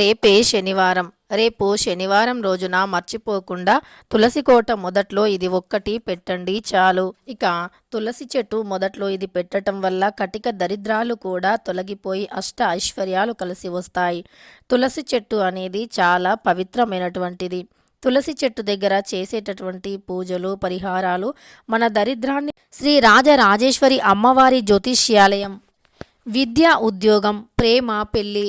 రేపే శనివారం. రేపు శనివారం రోజున మర్చిపోకుండా తులసి కోట మొదట్లో ఇది ఒక్కటి పెట్టండి చాలు. ఇక తులసి చెట్టు మొదట్లో ఇది పెట్టడం వల్ల కటిక దరిద్రాలు కూడా తొలగిపోయి అష్ట ఐశ్వర్యాలు కలిసి వస్తాయి. తులసి చెట్టు అనేది చాలా పవిత్రమైనటువంటిది. తులసి చెట్టు దగ్గర చేసేటటువంటి పూజలు పరిహారాలు మన దరిద్రాన్ని శ్రీ రాజరాజేశ్వరి అమ్మవారి జ్యోతిష్యాలయం. విద్య ఉద్యోగం ప్రేమ పెళ్ళి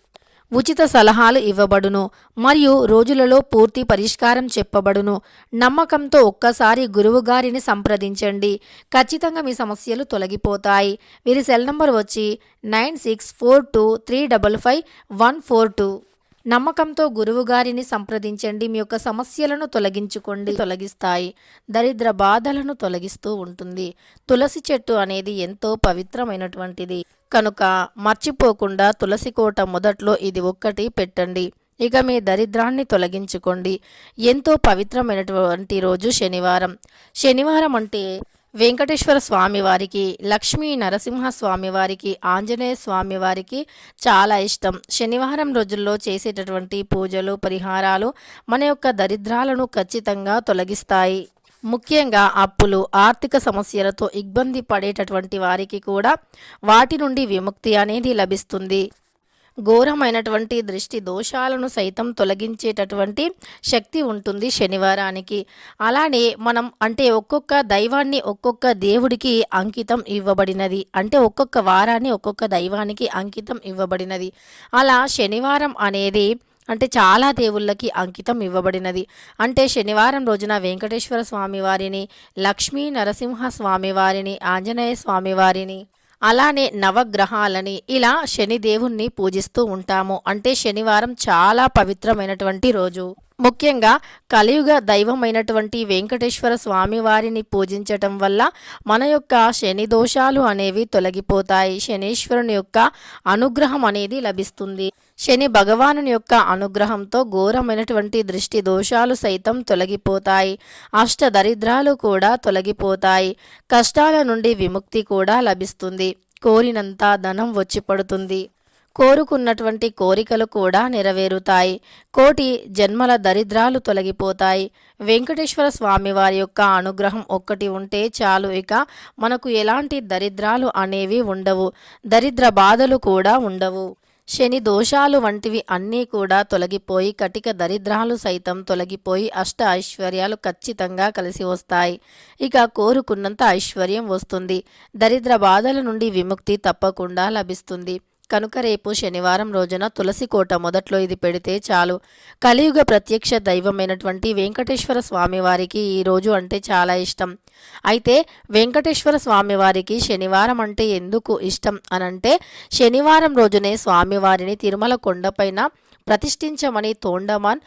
ఉచిత సలహాలు ఇవ్వబడును మరియు రోజులలో పూర్తి పరిష్కారం చెప్పబడును. నమ్మకంతో ఒక్కసారి గురువుగారిని సంప్రదించండి. ఖచ్చితంగా మీ సమస్యలు తొలగిపోతాయి. వీరి సెల్ నంబర్ వచ్చి nine six four two three double five one four two. నమ్మకంతో గురువుగారిని సంప్రదించండి. మీ యొక్క సమస్యలను తొలగించుకోండి. తొలగిస్తాయి. దరిద్ర బాధలను తొలగిస్తూ ఉంటుంది. తులసి చెట్టు అనేది ఎంతో పవిత్రమైనటువంటిది. కనుక మర్చిపోకుండా తులసి కోట మొదట్లో ఇది ఒక్కటి పెట్టండి. ఇక మీ దరిద్రాన్ని తొలగించుకోండి. ఎంతో పవిత్రమైనటువంటి రోజు శనివారం. శనివారం అంటే వెంకటేశ్వర స్వామివారికి లక్ష్మీ నరసింహ స్వామి వారికి ఆంజనేయ స్వామి వారికి చాలా ఇష్టం. శనివారం రోజుల్లో చేసేటటువంటి పూజలు పరిహారాలు మన యొక్క దరిద్రాలను ఖచ్చితంగా తొలగిస్తాయి. ముఖ్యంగా అప్పులు ఆర్థిక సమస్యలతో ఇబ్బంది పడేటటువంటి వారికి కూడా వాటి నుండి విముక్తి అనేది లభిస్తుంది. ఘోరమైనటువంటి దృష్టి దోషాలను సైతం తొలగించేటటువంటి శక్తి ఉంటుంది శనివారానికి. అలానే మనం అంటే ఒక్కొక్క దైవాన్ని ఒక్కొక్క దేవుడికి అంకితం ఇవ్వబడినది. అంటే ఒక్కొక్క వారాన్ని ఒక్కొక్క దైవానికి అంకితం ఇవ్వబడినది. అలా శనివారం అనేది అంటే చాలా దేవుళ్ళకి అంకితం ఇవ్వబడినది. అంటే శనివారం రోజున వెంకటేశ్వర స్వామివారిని లక్ష్మీ నరసింహ స్వామివారిని ఆంజనేయ స్వామివారిని అలానే నవగ్రహాలని ఇలా శని దేవుణ్ణి పూజిస్తూ ఉంటాము. అంటే శనివారం చాలా పవిత్రమైనటువంటి రోజు. ముఖ్యంగా కలియుగ దైవమైనటువంటి వెంకటేశ్వర స్వామి వారిని పూజించటం వల్ల మన యొక్క శని దోషాలు అనేవి తొలగిపోతాయి. శనీశ్వరుని యొక్క అనుగ్రహం అనేది లభిస్తుంది. శని భగవానుని యొక్క అనుగ్రహంతో ఘోరమైనటువంటి దృష్టి దోషాలు సైతం తొలగిపోతాయి. అష్ట దరిద్రాలు కూడా తొలగిపోతాయి. కష్టాల నుండి విముక్తి కూడా లభిస్తుంది. కోరినంత ధనం వచ్చి పడుతుంది. కోరుకున్నటువంటి కోరికలు కూడా నెరవేరుతాయి. కోటి జన్మల దరిద్రాలు తొలగిపోతాయి. వెంకటేశ్వర స్వామి వారి యొక్క అనుగ్రహం ఒక్కటి ఉంటే చాలు. ఇక మనకు ఎలాంటి దరిద్రాలు అనేవి ఉండవు. దరిద్ర బాధలు కూడా ఉండవు. శని దోషాలు వంటివి అన్నీ కూడా తొలగిపోయి కటిక దరిద్రాలు సైతం తొలగిపోయి అష్ట ఐశ్వర్యాలు ఖచ్చితంగా కలిసి వస్తాయి. ఇక కోరుకున్నంత ఐశ్వర్యం వస్తుంది. దరిద్ర బాధల నుండి విముక్తి తప్పకుండా లభిస్తుంది. కనుక రేపు శనివారం రోజున తులసి కోట మొదట్లో ఇది పెడితే చాలు. కలియుగ ప్రత్యక్ష దైవమైనటువంటి వెంకటేశ్వర స్వామివారికి ఈరోజు ఈ రోజు అంటే చాలా ఇష్టం. అయితే వెంకటేశ్వర స్వామివారికి శనివారం అంటే ఎందుకు ఇష్టం అనంటే శనివారం రోజునే స్వామివారిని తిరుమల కొండపైన ప్రతిష్ఠించమని తోండమాన్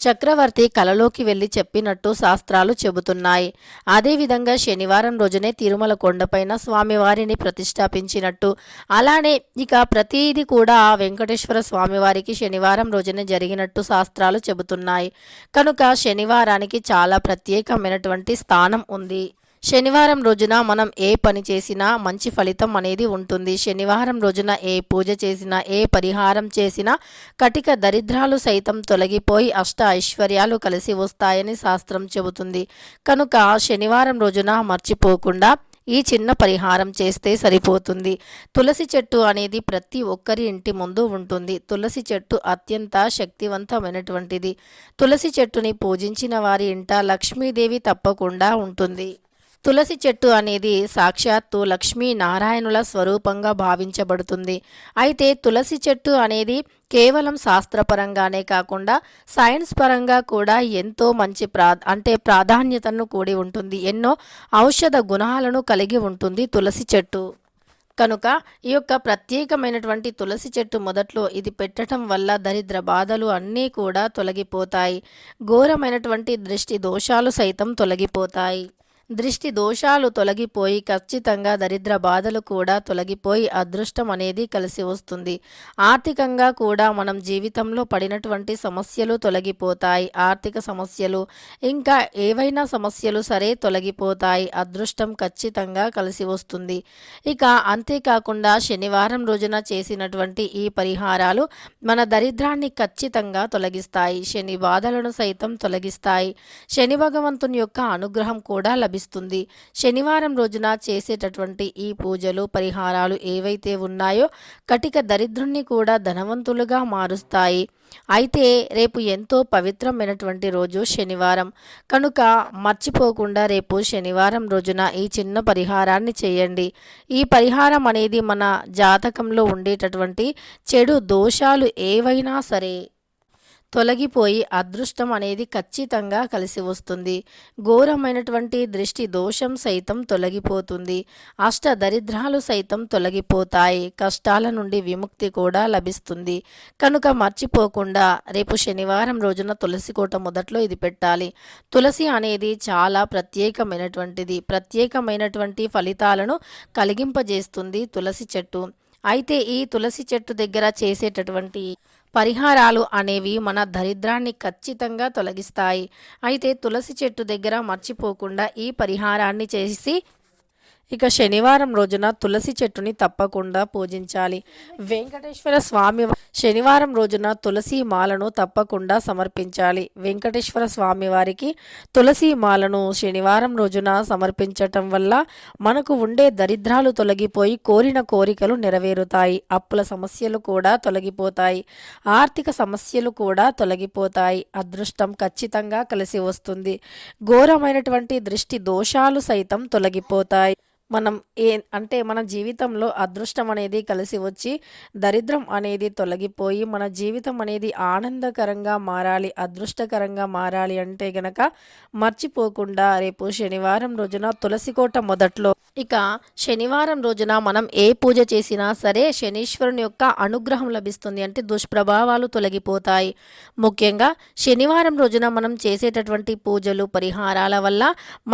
చక్రవర్తి కలలోకి వెళ్ళి చెప్పినట్టు శాస్త్రాలు చెబుతున్నాయి. అదేవిధంగా శనివారం రోజునే తిరుమల కొండపైన స్వామివారిని ప్రతిష్టాపించినట్టు. అలానే ఇక ప్రతిదీ కూడా వెంకటేశ్వర స్వామివారికి శనివారం రోజునే జరిగినట్టు శాస్త్రాలు చెబుతున్నాయి. కనుక శనివారానికి చాలా ప్రత్యేకమైనటువంటి స్థానం ఉంది. శనివారం రోజున మనం ఏ పని చేసినా మంచి ఫలితం అనేది ఉంటుంది. శనివారం రోజున ఏ పూజ చేసినా ఏ పరిహారం చేసినా కటిక దరిద్రాలు సైతం తొలగిపోయి అష్ట ఐశ్వర్యాలు కలిసి వస్తాయని శాస్త్రం చెబుతుంది. కనుక శనివారం రోజున మర్చిపోకుండా ఈ చిన్న పరిహారం చేస్తే సరిపోతుంది. తులసి చెట్టు అనేది ప్రతి ఒక్కరి ఇంటి ముందు ఉంటుంది. తులసి చెట్టు అత్యంత శక్తివంతమైనటువంటిది. తులసి చెట్టుని పూజించిన వారి ఇంట లక్ష్మీదేవి తప్పకుండా ఉంటుంది. తులసి చెట్టు అనేది సాక్షాత్తు లక్ష్మీ నారాయణుల స్వరూపంగా భావించబడుతుంది. అయితే తులసి చెట్టు అనేది కేవలం శాస్త్రపరంగానే కాకుండా సైన్స్ పరంగా కూడా ఎంతో మంచి ప్రా అంటే ప్రాధాన్యతను కూడి ఉంటుంది. ఎన్నో ఔషధ గుణాలను కలిగి ఉంటుంది తులసి చెట్టు. కనుక ఈ యొక్క ప్రత్యేకమైనటువంటి తులసి చెట్టు మొదట్లో ఇది పెట్టడం వల్ల దరిద్ర బాధలు అన్నీ కూడా తొలగిపోతాయి. ఘోరమైనటువంటి దృష్టి దోషాలు సైతం తొలగిపోతాయి. దృష్టి దోషాలు తొలగిపోయి ఖచ్చితంగా దరిద్ర బాధలు కూడా తొలగిపోయి అదృష్టం అనేది కలిసి వస్తుంది. ఆర్థికంగా కూడా మనం జీవితంలో పడినటువంటి సమస్యలు తొలగిపోతాయి. ఆర్థిక సమస్యలు ఇంకా ఏవైనా సమస్యలు సరే తొలగిపోతాయి. అదృష్టం ఖచ్చితంగా కలిసి వస్తుంది. ఇక అంతేకాకుండా శనివారం రోజున చేసినటువంటి ఈ పరిహారాలు మన దరిద్రాన్ని ఖచ్చితంగా తొలగిస్తాయి. శని బాధలను సైతం తొలగిస్తాయి. శని భగవంతుని యొక్క అనుగ్రహం కూడా లభిస్తుంది. లభిస్తుంది. శనివారం రోజున చేసేటటువంటి ఈ పూజలు పరిహారాలు ఏవైతే ఉన్నాయో కటిక దరిద్రుణ్ణి కూడా ధనవంతులుగా మారుస్తాయి. అయితే రేపు ఎంతో పవిత్రమైనటువంటి రోజు శనివారం. కనుక మర్చిపోకుండా రేపు శనివారం రోజున ఈ చిన్న పరిహారాన్ని చేయండి. ఈ పరిహారం అనేది మన జాతకంలో ఉండేటటువంటి చెడు దోషాలు ఏవైనా సరే తొలగిపోయి అదృష్టం అనేది ఖచ్చితంగా కలిసి వస్తుంది. ఘోరమైనటువంటి దృష్టి దోషం సైతం తొలగిపోతుంది. అష్ట దరిద్రాలు సైతం తొలగిపోతాయి. కష్టాల నుండి విముక్తి కూడా లభిస్తుంది. కనుక మర్చిపోకుండా రేపు శనివారం రోజున తులసి కోట మొదట్లో ఇది పెట్టాలి. తులసి అనేది చాలా ప్రత్యేకమైనటువంటిది. ప్రత్యేకమైనటువంటి ఫలితాలను కలిగింపజేస్తుంది తులసి చెట్టు. అయితే ఈ తులసి చెట్టు దగ్గర చేసేటటువంటి పరిహారాలు అనేవి మన దరిద్రాన్ని ఖచ్చితంగా తొలగిస్తాయి. అయితే తులసి చెట్టు దగ్గర మర్చిపోకుండా ఈ పరిహారాన్ని చేసి ఇక శనివారం రోజున తులసి చెట్టుని తప్పకుండా పూజించాలి. వెంకటేశ్వర స్వామి శనివారం రోజున తులసి మాలను తప్పకుండా సమర్పించాలి. వెంకటేశ్వర స్వామి వారికి తులసి మాలను శనివారం రోజున సమర్పించటం వల్ల మనకు ఉండే దరిద్రాలు తొలగిపోయి కోరిన కోరికలు నెరవేరుతాయి. అప్పుల సమస్యలు కూడా తొలగిపోతాయి. ఆర్థిక సమస్యలు కూడా తొలగిపోతాయి. అదృష్టం ఖచ్చితంగా కలిసి వస్తుంది. ఘోరమైనటువంటి దృష్టి దోషాలు సైతం తొలగిపోతాయి. మనం ఏ అంటే మన జీవితంలో అదృష్టం అనేది కలిసి వచ్చి దరిద్రం అనేది తొలగిపోయి మన జీవితం అనేది ఆనందకరంగా మారాలి అదృష్టకరంగా మారాలి అంటే గనక మర్చిపోకుండా రేపు శనివారం రోజున తులసికోట మొదట్లో ఇక శనివారం రోజున మనం ఏ పూజ చేసినా సరే శనీశ్వరుని యొక్క అనుగ్రహం లభిస్తుంది అంటే దుష్ప్రభావాలు తొలగిపోతాయి. ముఖ్యంగా శనివారం రోజున మనం చేసేటటువంటి పూజలు పరిహారాల వల్ల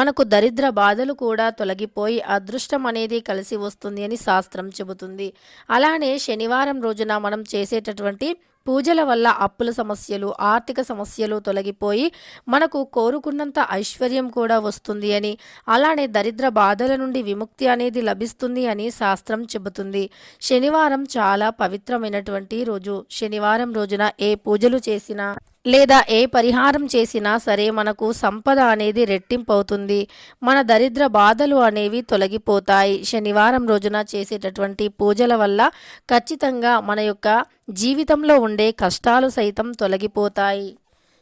మనకు దరిద్ర బాధలు కూడా తొలగిపోయి అదృష్టం అనేది కలిసి వస్తుంది అని శాస్త్రం చెబుతుంది. అలానే శనివారం రోజున మనం చేసేటటువంటి పూజల వల్ల అప్పుల సమస్యలు ఆర్థిక సమస్యలు తొలగిపోయి మనకు కోరుకున్నంత ఐశ్వర్యం కూడా వస్తుంది అని అలానే దరిద్ర బాధల నుండి విముక్తి అనేది లభిస్తుంది అని శాస్త్రం చెబుతుంది. శనివారం చాలా పవిత్రమైనటువంటి రోజు. శనివారం రోజున ఏ పూజలు చేసినా లేదా ఏ పరిహారం చేసినా సరే మనకు సంపద అనేది రెట్టింపు అవుతుంది మన దరిద్ర బాధలు అనేవి తొలగిపోతాయి. శనివారం రోజున చేసేటటువంటి పూజల వల్ల ఖచ్చితంగా మన యొక్క జీవితంలో ఉండే కష్టాలు సైతం తొలగిపోతాయి.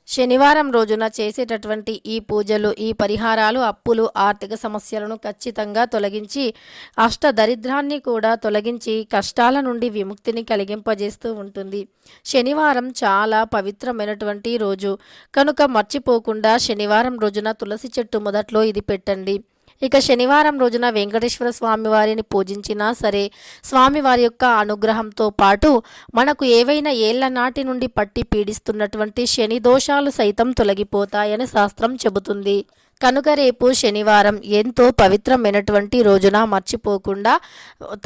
శనివారం రోజున చేసేటటువంటి ఈ పూజలు ఈ పరిహారాలు అప్పులు ఆర్థిక సమస్యలను ఖచ్చితంగా తొలగించి అష్ట దరిద్రాన్ని కూడా తొలగించి కష్టాల నుండి విముక్తిని కలిగింపజేస్తూ ఉంటుంది. శనివారం చాలా పవిత్రమైనటువంటి రోజు. కనుక మర్చిపోకుండా శనివారం రోజున తులసి చెట్టు మొదట్లో ఇది పెట్టండి. ఇక శనివారం రోజున వెంకటేశ్వర స్వామి వారిని పూజించినా సరే స్వామివారి యొక్క అనుగ్రహంతో పాటు మనకు ఏవైనా ఏళ్ళ నాటి నుండి పట్టి పీడిస్తున్నటువంటి శని దోషాలు సైతం తొలగిపోతాయని శాస్త్రం చెబుతుంది. కనుక రేపు శనివారం ఎంతో పవిత్రమైనటువంటి రోజున మర్చిపోకుండా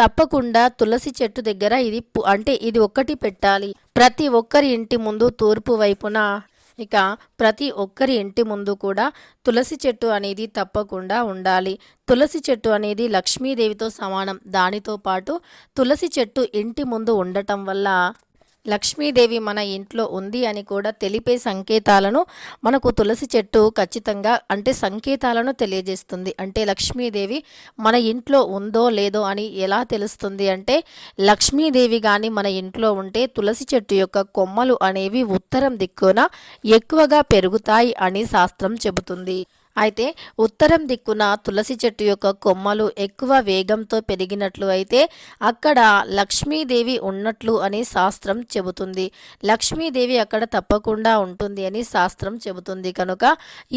తప్పకుండా తులసి చెట్టు దగ్గర ఇది అంటే ఇది ఒక్కటి పెట్టాలి. ప్రతి ఒక్కరి ఇంటి ముందు తూర్పు వైపున ఇక ప్రతి ఒక్కరి ఇంటి ముందు కూడా తులసి చెట్టు అనేది తప్పకుండా ఉండాలి. తులసి చెట్టు అనేది లక్ష్మీదేవితో సమానం. దానితో పాటు తులసి చెట్టు ఇంటి ముందు ఉండటం వల్ల లక్ష్మీదేవి మన ఇంట్లో ఉంది అని కూడా తెలిపే సంకేతాలను మనకు తులసి చెట్టు ఖచ్చితంగా అంటే సంకేతాలను తెలియజేస్తుంది. అంటే లక్ష్మీదేవి మన ఇంట్లో ఉందో లేదో అని ఎలా తెలుస్తుంది అంటే లక్ష్మీదేవి కానీ మన ఇంట్లో ఉంటే తులసి చెట్టు యొక్క కొమ్మలు అనేవి ఉత్తరం దిక్కున ఎక్కువగా పెరుగుతాయి అని శాస్త్రం చెబుతుంది. అయితే ఉత్తరం దిక్కున తులసి చెట్టు యొక్క కొమ్మలు ఎక్కువ వేగంతో పెరిగినట్లు అయితే అక్కడ లక్ష్మీదేవి ఉన్నట్లు అని శాస్త్రం చెబుతుంది. లక్ష్మీదేవి అక్కడ తప్పకుండా ఉంటుంది అని శాస్త్రం చెబుతుంది. కనుక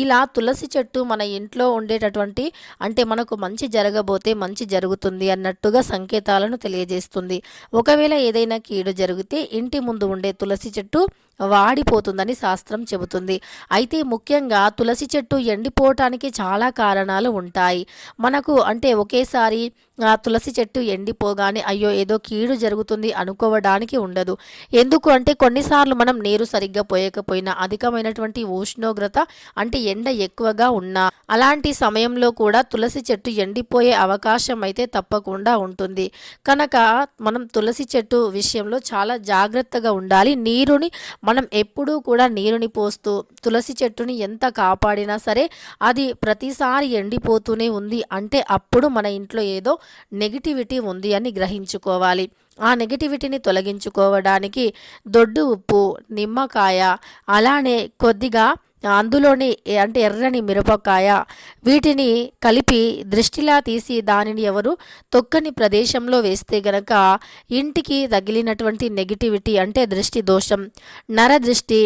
ఇలా తులసి చెట్టు మన ఇంట్లో ఉండేటటువంటి అంటే మనకు మంచి జరగబోతే మంచి జరుగుతుంది అన్నట్టుగా సంకేతాలను తెలియజేస్తుంది. ఒకవేళ ఏదైనా కీడు జరిగితే ఇంటి ముందు ఉండే తులసి చెట్టు వాడిపోతుందని శాస్త్రం చెబుతుంది. అయితే ముఖ్యంగా తులసి చెట్టు ఎండిపోవటానికి చాలా కారణాలు ఉంటాయి. మనకు అంటే ఒకేసారి ఆ తులసి చెట్టు ఎండిపోగానే అయ్యో ఏదో కీడు జరుగుతుంది అనుకోవడానికి ఉండదు. ఎందుకు అంటే కొన్నిసార్లు మనం నీరు సరిగ్గా పోయకపోయినా అధికమైనటువంటి ఉష్ణోగ్రత అంటే ఎండ ఎక్కువగా ఉన్నా అలాంటి సమయంలో కూడా తులసి చెట్టు ఎండిపోయే అవకాశం అయితే తప్పకుండా ఉంటుంది. కనుక మనం తులసి చెట్టు విషయంలో చాలా జాగ్రత్తగా ఉండాలి. నీరుని మనం ఎప్పుడూ కూడా నీరుని పోస్తూ తులసి చెట్టుని ఎంత కాపాడినా సరే అది ప్రతిసారి ఎండిపోతూనే ఉంది అంటే అప్పుడు మన ఇంట్లో ఏదో నెగిటివిటీ ఉంది అని గ్రహించుకోవాలి. ఆ నెగిటివిటీని తొలగించుకోవడానికి దొడ్డు ఉప్పు నిమ్మకాయ అలానే కొద్దిగా అందులోని అంటే ఎర్రని మిరపకాయ వీటిని కలిపి దృష్టిలా తీసి దానిని ఎవరు తొక్కని ప్రదేశంలో వేస్తే గనక ఇంటికి తగిలినటువంటి నెగిటివిటీ అంటే దృష్టి దోషం నర దృష్టి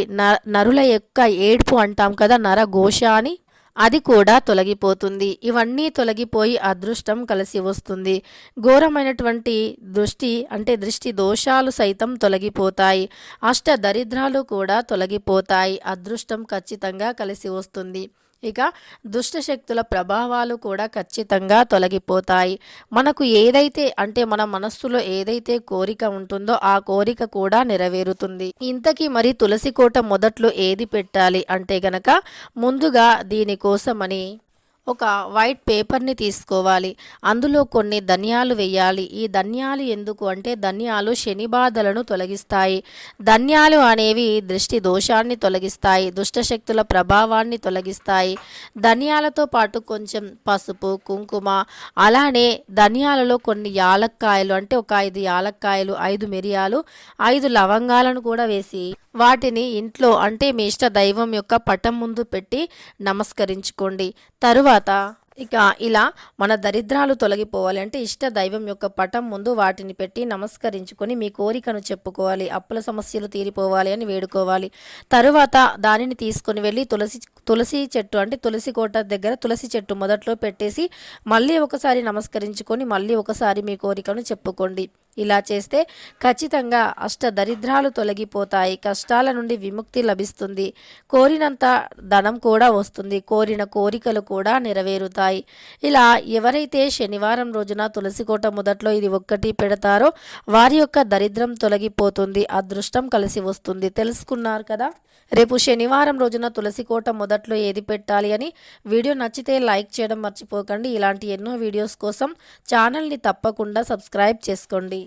నరుల యొక్క ఏడ్పు అంటాం కదా నర ఘోష అని అది కూడా తొలగిపోతుంది. ఇవన్నీ తొలగిపోయి అదృష్టం కలిసి వస్తుంది. ఘోరమైనటువంటి దృష్టి అంటే దృష్టి దోషాలు సైతం తొలగిపోతాయి. అష్ట దరిద్రాలు కూడా తొలగిపోతాయి. అదృష్టం ఖచ్చితంగా కలిసి వస్తుంది. ఇక దుష్టశక్తుల ప్రభావాలు కూడా ఖచ్చితంగా తొలగిపోతాయి. మనకు ఏదైతే అంటే మన మనస్సులో ఏదైతే కోరిక ఉంటుందో ఆ కోరిక కూడా నెరవేరుతుంది. ఇంతకీ మరి తులసి కోట మొదట్లో ఏది పెట్టాలి? అంటే గనక ముందుగా దీనికోసమని ఒక వైట్ పేపర్ని తీసుకోవాలి. అందులో కొన్ని ధనియాలు వేయాలి. ఈ ధనియాలు ఎందుకు అంటే ధనియాలు శని బాధలను తొలగిస్తాయి. ధనియాలు అనేవి దృష్టి దోషాన్ని తొలగిస్తాయి దుష్టశక్తుల ప్రభావాన్ని తొలగిస్తాయి. ధనియాలతో పాటు కొంచెం పసుపు కుంకుమ అలానే ధనియాలలో కొన్ని యాలక్కాయలు అంటే ఒక ఐదు యాలక్కాయలు ఐదు మిరియాలు ఐదు లవంగాలను కూడా వేసి వాటిని ఇంట్లో అంటే మీ ఇష్ట దైవం యొక్క పటం ముందు పెట్టి నమస్కరించుకోండి. తరువాత ఇక ఇలా మన దరిద్రాలు తొలగిపోవాలి అంటే ఇష్ట దైవం యొక్క పటం ముందు వాటిని పెట్టి నమస్కరించుకొని మీ కోరికను చెప్పుకోవాలి. అప్పుల సమస్యలు తీరిపోవాలి అని వేడుకోవాలి. తరువాత దానిని తీసుకొని వెళ్ళి తులసి తులసి చెట్టు అంటే తులసి కోట దగ్గర తులసి చెట్టు మొదట్లో పెట్టేసి మళ్ళీ ఒకసారి నమస్కరించుకొని మళ్ళీ ఒకసారి మీ కోరికను చెప్పుకోండి. ఇలా చేస్తే ఖచ్చితంగా అష్ట దరిద్రాలు తొలగిపోతాయి కష్టాల నుండి విముక్తి లభిస్తుంది. కోరినంత ధనం కూడా వస్తుంది కోరిన కోరికలు కూడా నెరవేరుతాయి. ఇలా ఎవరైతే శనివారం రోజున తులసికోట మొదట్లో ఇది ఒక్కటి పెడతారో వారి యొక్క దరిద్రం తొలగిపోతుంది అదృష్టం కలిసి వస్తుంది. తెలుసుకున్నారు కదా? రేపు శనివారం రోజున తులసికోట మొదట్లో ఏది పెట్టాలి అని వీడియో నచ్చితే లైక్ చేయడం మర్చిపోకండి. ఇలాంటి ఎన్నో వీడియోస్ కోసం ఛానల్ని తప్పకుండా సబ్స్క్రైబ్ చేసుకోండి.